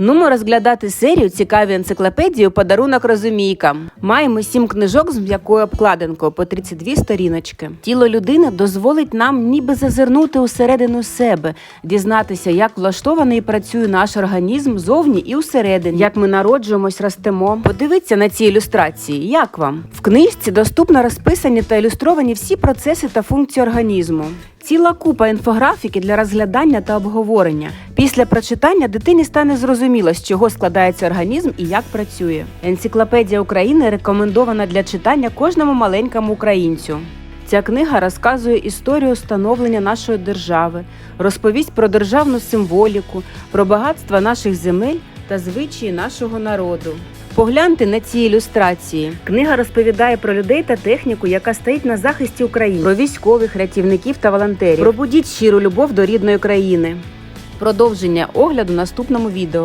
Нумо розглядати серію цікаві енциклопедії подарунок розумійкам. Маємо сім книжок з м'якою обкладинкою по 32 сторіночки. Тіло людини дозволить нам ніби зазирнути усередину себе, дізнатися, як влаштований і працює наш організм зовні і усередині, як ми народжуємось, ростемо. Подивіться на ці ілюстрації. Як вам? В книжці доступно розписані та ілюстровані всі процеси та функції організму. Ціла купа інфографіки для розглядання та обговорення. Після прочитання дитині стане зрозуміло, з чого складається організм і як працює. Енциклопедія України рекомендована для читання кожному маленькому українцю. Ця книга розказує історію становлення нашої держави, розповість про державну символіку, про багатства наших земель та звичаї нашого народу. Погляньте на ці ілюстрації. Книга розповідає про людей та техніку, яка стоїть на захисті України, про військових, рятівників та волонтерів. Пробудіть щиру любов до рідної країни. Продовження огляду наступному відео.